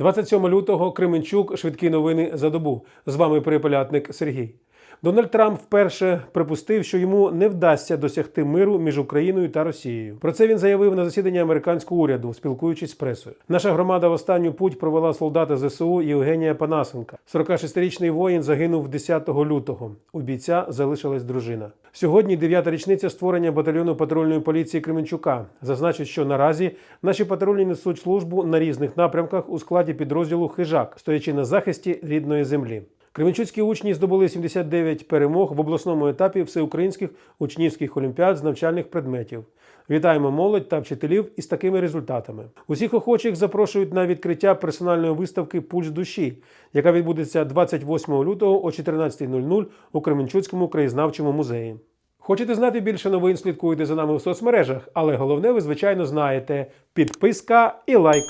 27 лютого Кременчук. Швидкі новини за добу. З вами перепелятник Сергій. Дональд Трамп вперше припустив, що йому не вдасться досягти миру між Україною та Росією. Про це він заявив на засіданні американського уряду, спілкуючись з пресою. Наша громада в останню путь провела солдата ЗСУ Євгенія Панасенка. 46-річний воїн загинув 10 лютого. У бійця залишилась дружина. Сьогодні дев'ята річниця створення батальйону патрульної поліції Кременчука. Зазначить, що наразі наші патрульні несуть службу на різних напрямках у складі підрозділу Хижак, стоячи на захисті рідної землі. Кременчуцькі учні здобули 79 перемог в обласному етапі всеукраїнських учнівських олімпіад з навчальних предметів. Вітаємо молодь та вчителів із такими результатами. Усіх охочих запрошують на відкриття персональної виставки Пульс душі, яка відбудеться 28 лютого о 14.00 у Кременчуцькому краєзнавчому музеї. Хочете знати більше новин? Слідкуйте за нами в соцмережах, але головне ви звичайно знаєте: підписка і лайк.